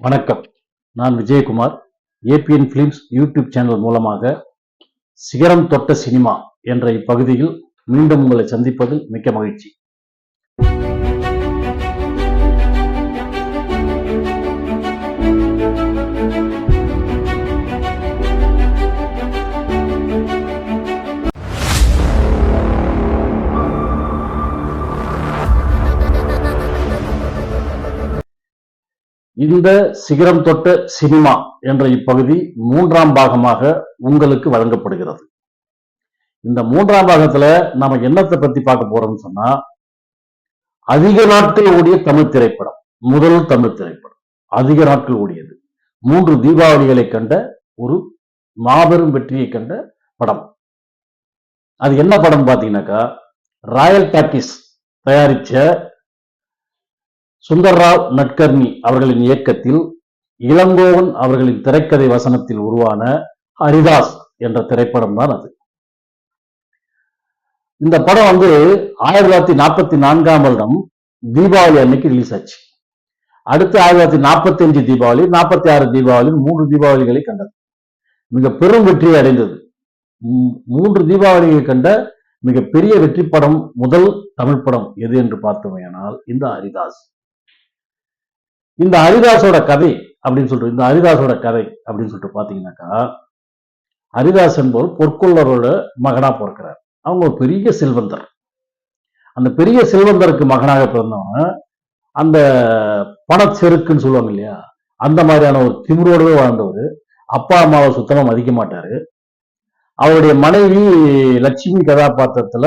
வணக்கம். நான் Vijayakumar. ABN films YouTube channel மூலமாக சிகரம் தொட்ட சினிமா என்ற இப்பகுதியில் மீண்டும் உங்களை சந்திப்பதில் மிக்க மகிழ்ச்சி. இந்த சிகரம் தொட்ட சினிமா என்ற இப்பகுதி மூன்றாம் பாகமாக உங்களுக்கு வழங்கப்படுகிறது. இந்த மூன்றாம் பாகத்துல நாம என்னத்தை பத்தி பார்க்க போறோம்னு சொன்னா அதிக நாட்கள் ஓடிய தமிழ் திரைப்படம் முதல் தமிழ் திரைப்படம் அதிக நாட்கள் ஓடியது மூன்று தீபாவளிகளை கண்ட ஒரு மாபெரும் வெற்றியை கண்ட படம். அது என்ன படம் பாத்தீங்கன்னாக்கா ராயல் டாக்கிஸ் தயாரிச்ச சுந்தர்ராவ் நட்கர்னி அவர்களின் இயக்கத்தில் இளங்கோவன் அவர்களின் திரைக்கதை வசனத்தில் உருவான ஹரிதாஸ் என்ற திரைப்படம் தான் அது. இந்த படம் வந்து ஆயிரத்தி தொள்ளாயிரத்தி நாற்பத்தி நான்காம் வருடம் தீபாவளி அன்னைக்கு ரிலீஸ் ஆச்சு. அடுத்து ஆயிரத்தி தொள்ளாயிரத்தி நாற்பத்தி அஞ்சு தீபாவளி நாற்பத்தி ஆறு தீபாவளி மூன்று தீபாவளிகளை கண்டது. மிக பெரும் வெற்றி அடைந்தது. மூன்று தீபாவளியை கண்ட மிக பெரிய வெற்றி படம் முதல் தமிழ் படம் எது என்று பார்த்தோமேயானால் இந்த ஹரிதாஸ். இந்த ஹரிதாசோட கதை அப்படின்னு சொல்லிட்டு இந்த ஹரிதாசோட கதை அப்படின்னு சொல்லிட்டு பாத்தீங்கன்னாக்கா ஹரிதாஸ் என்பவர் பொற்கொள்ளரோட மகனா பிறக்கிறார். அவங்க ஒரு பெரிய செல்வந்தர். அந்த பெரிய செல்வந்தருக்கு மகனாக பிறந்தவன் அந்த பணச்செருக்குன்னு சொல்லுவாங்க இல்லையா? அந்த மாதிரியான ஒரு திமிரோடவே வாழ்ந்தவர். அப்பா அம்மாவை சுத்தமாக மதிக்க மாட்டாரு. அவருடைய மனைவி லட்சுமி கதாபாத்திரத்துல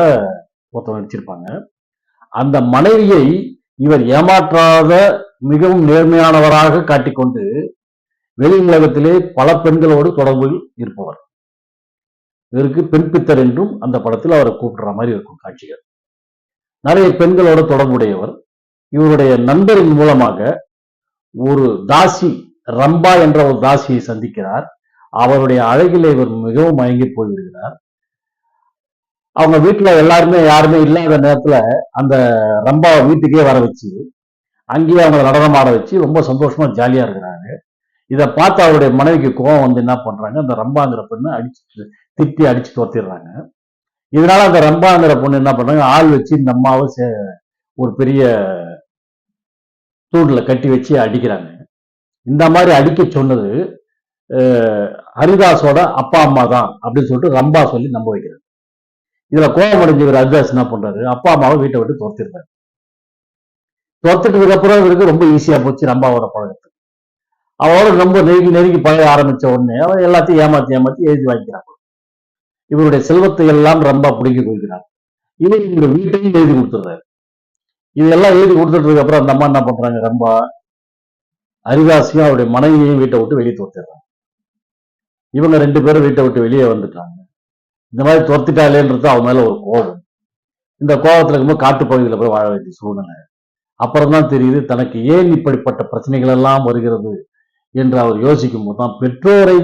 ஒருத்தவங்க நடிச்சிருப்பாங்க. அந்த மனைவியை இவர் ஏமாற்றாத மிகவும் நேர்மையானவராக காட்டிக்கொண்டு வெளி உலகத்திலே பல பெண்களோடு தொடர்பில் இருப்பவர். இவருக்கு பெண் பித்தர் என்றும் அந்த படத்தில் அவரை கூப்பிடுற மாதிரி இருக்கும் காட்சிகள். நிறைய பெண்களோட தொடர்புடையவர். இவருடைய நண்பரின் மூலமாக ஒரு தாசி ரம்பா என்ற ஒரு தாசியை சந்திக்கிறார். அவருடைய அழகிலே இவர் மிகவும் மயங்கி போய்விடுகிறார். அவங்க வீட்டுல எல்லாருமே யாருமே இல்லாத நேரத்துல அந்த ரம்பாவை வீட்டுக்கே வர வச்சு அங்கேயே அவங்க நடனம் ஆட வச்சு ரொம்ப சந்தோஷமா ஜாலியா இருக்கிறாங்க. இதை பார்த்து அவருடைய மனைவிக்கு கோவம் வந்து என்ன பண்றாங்க அந்த ரம்பாங்கிற பொண்ணு அடிச்சு திட்டி அடிச்சு துரத்திடுறாங்க. இதனால அந்த ரம்பாங்கிற பொண்ணு என்ன பண்றாங்க ஆள் வச்சு இந்த அம்மாவை சே- ஒரு பெரிய தூண்டில் கட்டி வச்சு அடிக்கிறாங்க. இந்த மாதிரி அடிக்க சொன்னது ஹரிதாஸோட அப்பா அம்மா தான் அப்படின்னு சொல்லிட்டு ரம்பா சொல்லி நம்ப வைக்கிறார் இதுல கோபம் அடைஞ்சவர் ஹரிதாஸ் என்ன பண்றாரு அப்பா அம்மாவை வீட்டை விட்டு துரத்திடுறாரு. தோத்துட்டதுக்கு அப்புறம் இவருக்கு ரொம்ப ஈஸியா போச்சு ரம்பாவோட பழகத்துக்கு அவளோட ரொம்ப நெருங்கி நெருங்கி பழக ஆரம்பிச்ச உடனே அவன் எல்லாத்தையும் ஏமாத்தி ஏமாத்தி எழுதி வாங்கிக்கிறாங்க. இவருடைய செல்வத்தை எல்லாம் ரொம்ப பிடிங்கி கொள்கிறார். இவர் இந்த வீட்டையும் எழுதி கொடுத்துடுறாரு. இதெல்லாம் எழுதி கொடுத்துட்டதுக்கு அப்புறம் அந்த அம்மா என்ன பண்றாங்க? ரொம்ப அரிதாசியும் அவருடைய மனைவியையும் வீட்டை விட்டு வெளியே துரத்திடுறாங்க. இவங்க ரெண்டு பேரும் வீட்டை விட்டு வெளியே வந்துட்டாங்க. இந்த மாதிரி துரத்திட்டாலேன்றது அவன் மேல ஒரு கோபம். இந்த கோபத்துல இருக்கும்போது காட்டு பகுதியில் போய் வாழ வேண்டிய சூழ்நிலை. அப்புறம் தான் தெரியுது தனக்கு ஏன் இப்படிப்பட்ட பிரச்சனைகள் எல்லாம் வருகிறது என்று அவர் யோசிக்கும் போது தான் பெற்றோரை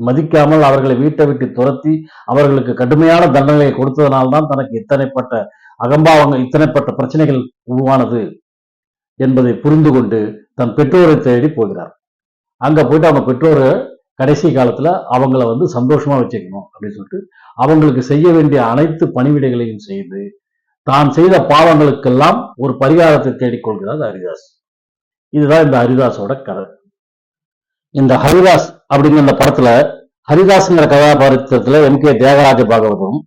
மதிக்காமல் அவர்களை வீட்டை விட்டு துரத்தி அவர்களுக்கு கடுமையான தண்டனையை கொடுத்ததனால்தான் தனக்கு இத்தனைப்பட்ட அகம்பாவங்கள் இத்தனைப்பட்ட பிரச்சனைகள் உருவானது என்பதை புரிந்து கொண்டு தன் பெற்றோரை தேடி போகிறார். அங்க போயிட்டு அவங்க பெற்றோரை கடைசி காலத்துல அவங்கள வந்து சந்தோஷமா வச்சுக்கணும் அப்படின்னு சொல்லிட்டு அவங்களுக்கு செய்ய வேண்டிய அனைத்து பணிவிடைகளையும் செய்து தான் செய்த பாவங்களுக்கெல்லாம் ஒரு பரிகாரத்தை தேடிக்கொள்கிறார் ஹரிதாஸ். இதுதான் இந்த ஹரிதாஸோட கதை. இந்த ஹரிதாஸ் அப்படிங்கிற இந்த படத்துல ஹரிதாஸ்ங்கிற கதாபாத்திரத்துல எம். கே. தேவராஜ பாகவதம்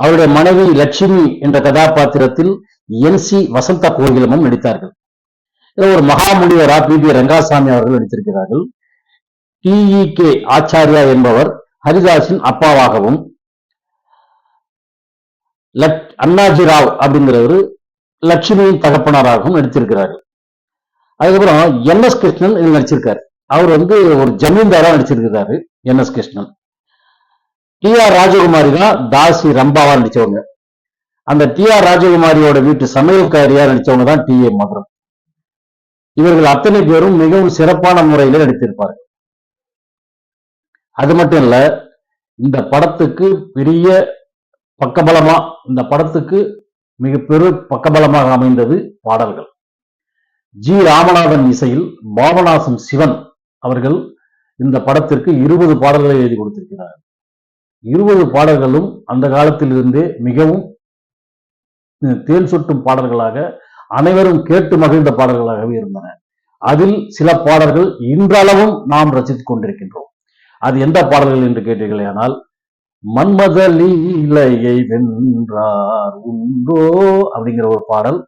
அவருடைய மனைவி லட்சுமி என்ற கதாபாத்திரத்தில் என். சி. வசந்த கோகிலமும் நடித்தார்கள். இதில் ஒரு மகாமுனிவரா பி. பி. ரங்காசாமி அவர்கள் நடித்திருக்கிறார்கள். DE K. ஆச்சாரியா என்பவர் ஹரிதாஸின் அப்பாவாகவும் லட் அண்ணாஜி ராவ் அப்படிங்கிறவர் லட்சுமியின் தகப்பனாராகவும் நடிச்சிருக்கிறாரு அதுக்கப்புறம் என் எஸ் கிருஷ்ணன் இதில் நடிச்சிருக்காரு. அவர் வந்து ஒரு ஜமீன்தாரா நடிச்சிருக்கிறாரு N S Krishnan. T R Rajakumari தான் தாசி ரம்பாவா நடிச்சவங்க. அந்த டி ஆர் ராஜகுமாரியோட வீட்டு சமையல்காரியா நடிச்சவங்க தான் டி ஏ மதுரம். இவர்கள் அத்தனை பேரும் மிகவும் சிறப்பான முறையில நடித்திருப்பார்கள் அது மட்டும் இல்ல இந்த படத்துக்கு பெரிய பக்கபலமா இந்த படத்துக்கு மிக பெரு பக்கபலமாக அமைந்தது பாடல்கள். ஜி. ராமநாதன் இசையில் பாபநாசம் சிவன் அவர்கள் இந்த படத்திற்கு இருபது பாடல்களை எழுதி கொடுத்திருக்கிறார். இருபது பாடல்களும் அந்த காலத்திலிருந்தே மிகவும் தேன் சொட்டும் பாடல்களாக அனைவரும் கேட்டு மகிழ்ந்த பாடல்களாகவே இருந்தன. அதில் சில பாடல்கள் இன்றளவும் நாம் ரசித்துக் கொண்டிருக்கின்றோம். அது எந்த பாடல்கள் என்று கேட்டீர்களே ஆனால் மன்மத லீலையை வென்றார் உண்டோ அப்படிங்கிற ஒரு பாடல்.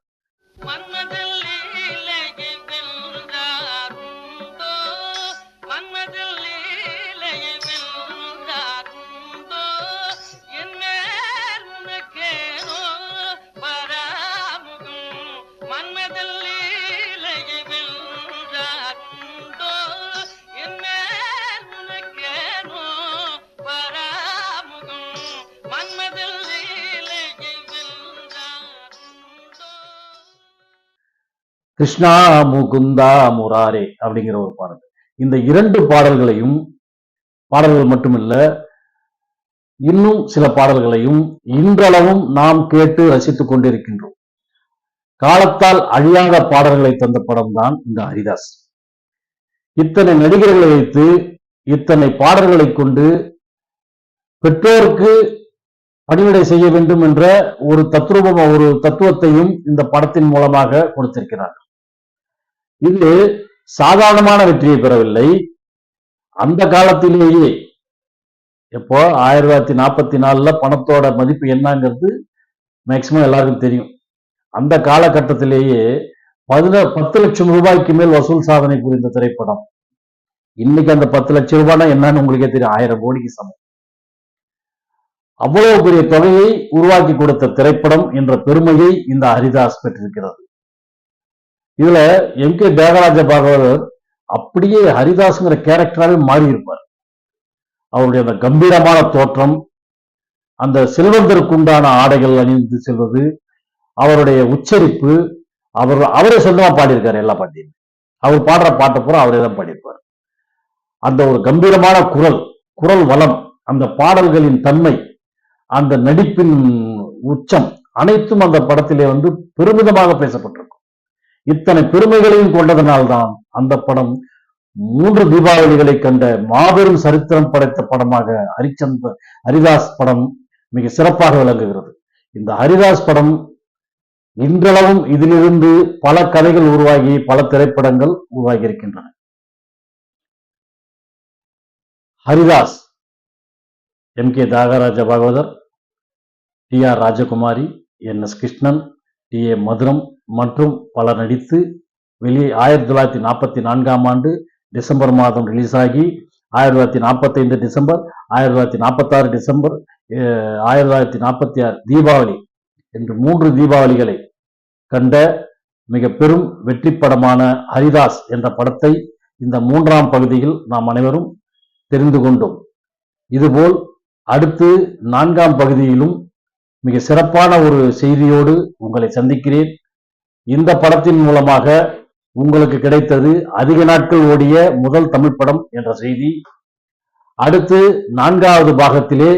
கிருஷ்ணா முகுந்தா முராரே அப்படிங்கிற ஒரு பாடல். இந்த இரண்டு பாடல்களையும் பாடல்கள் மட்டுமில்ல இன்னும் சில பாடல்களையும் இன்றளவும் நாம் கேட்டு ரசித்துக் கொண்டிருக்கின்றோம். காலத்தால் அழியாத பாடல்களை தந்த படம் தான் இந்த ஹரிதாஸ். இத்தனை நடிகர்களை வைத்து இத்தனை பாடல்களை கொண்டு பெற்றோருக்கு பணிவிடை செய்ய வேண்டும் என்ற ஒரு தத்ரூபம் ஒரு தத்துவத்தையும் இந்த படத்தின் மூலமாக கொடுத்திருக்கிறார்கள். இது சாதாரணமான வெற்றியை பெறவில்லை. அந்த காலத்திலேயே எப்போ? ஆயிரத்தி தொள்ளாயிரத்தி நாற்பத்தி நாலுல பணத்தோட மதிப்பு என்னங்கிறது மேக்சிமம் எல்லாருக்கும் தெரியும். அந்த காலகட்டத்திலேயே பதின பத்து லட்சம் ரூபாய்க்கு மேல் வசூல் சாதனை புரிந்த திரைப்படம். இன்னைக்கு அந்த பத்து லட்சம் ரூபாய்னா என்னன்னு உங்களுக்கே தெரியும். ஆயிரம் கோடிக்கு சமம். அவ்வளவு பெரிய தொகையை உருவாக்கி கொடுத்த திரைப்படம் என்ற பெருமையை இந்த ஹரிதாஸ் பெற்றிருக்கிறது. இதுல எம் கே தேவராஜ பாகவதர் அப்படியே ஹரிதாஸ்ங்கிற கேரக்டராகவே மாறி இருப்பார் அவருடைய அந்த கம்பீரமான தோற்றம் அந்த செல்வந்தருக்கு உண்டான ஆடைகள் அணிந்து செல்வது அவருடைய உச்சரிப்பு அவர் அவரே சொந்தமா பாடியிருக்காரு எல்லா பாட்டியும். அவர் பாடுற பாட்டை பூரா அவரே தான் பாடியிருப்பார். அந்த ஒரு கம்பீரமான குரல் குரல் வளம் அந்த பாடல்களின் தன்மை அந்த நடிப்பின் உச்சம் அனைத்தும் அந்த படத்திலே வந்து பெருமிதமாக பேசப்பட்டிருக்கும் இத்தனை பெருமைகளையும் கொண்டதனால்தான் அந்த படம் மூன்று தீபாவளிகளை கண்ட மாபெரும் சரித்திரம் படைத்த படமாக ஹரிச்சந்த ஹரிதாஸ் படம் மிக சிறப்பாக விளங்குகிறது. இந்த ஹரிதாஸ் படம் இன்றளவும் இதிலிருந்து பல கதைகள் உருவாகி பல திரைப்படங்கள் உருவாகி இருக்கின்றன Haridas M K Thyagaraja Bhagavathar T R Rajakumari N S Krishnan T A. Madhuram மற்றும் பலர் நடித்து வெளியே ஆயிரத்தி தொள்ளாயிரத்தி நாற்பத்தி நான்காம் ஆண்டு டிசம்பர் மாதம் ரிலீஸ் ஆகி ஆயிரத்தி தொள்ளாயிரத்தி நாற்பத்தைந்து டிசம்பர் ஆயிரத்தி தொள்ளாயிரத்தி நாற்பத்தாறு டிசம்பர் ஆயிரத்தி தொள்ளாயிரத்தி நாற்பத்தி ஆறு தீபாவளி என்று மூன்று தீபாவளிகளை கண்ட மிக பெரும் வெற்றி படமான ஹரிதாஸ் என்ற படத்தை இந்த மூன்றாம் பகுதியில் நாம் அனைவரும் தெரிந்து கொண்டோம். இதுபோல் அடுத்து நான்காம் பகுதியிலும் மிக சிறப்பான ஒரு செய்தியோடு உங்களை சந்திக்கிறேன். இந்த படத்தின் மூலமாக உங்களுக்கு கிடைத்தது அதிக நாட்கள் ஓடிய முதல் தமிழ் படம் என்ற செய்தி. அடுத்து நான்காவது பாகத்திலே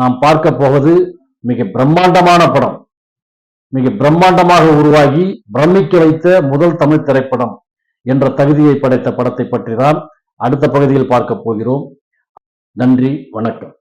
நாம் பார்க்க போவது மிக பிரம்மாண்டமான படம். மிக பிரம்மாண்டமாக உருவாகி பிரமிக்க வைத்த முதல் தமிழ் திரைப்படம் என்ற தகுதியை படைத்த படத்தை பற்றி தான் அடுத்த பகுதியில் பார்க்க போகிறோம். நன்றி வணக்கம்.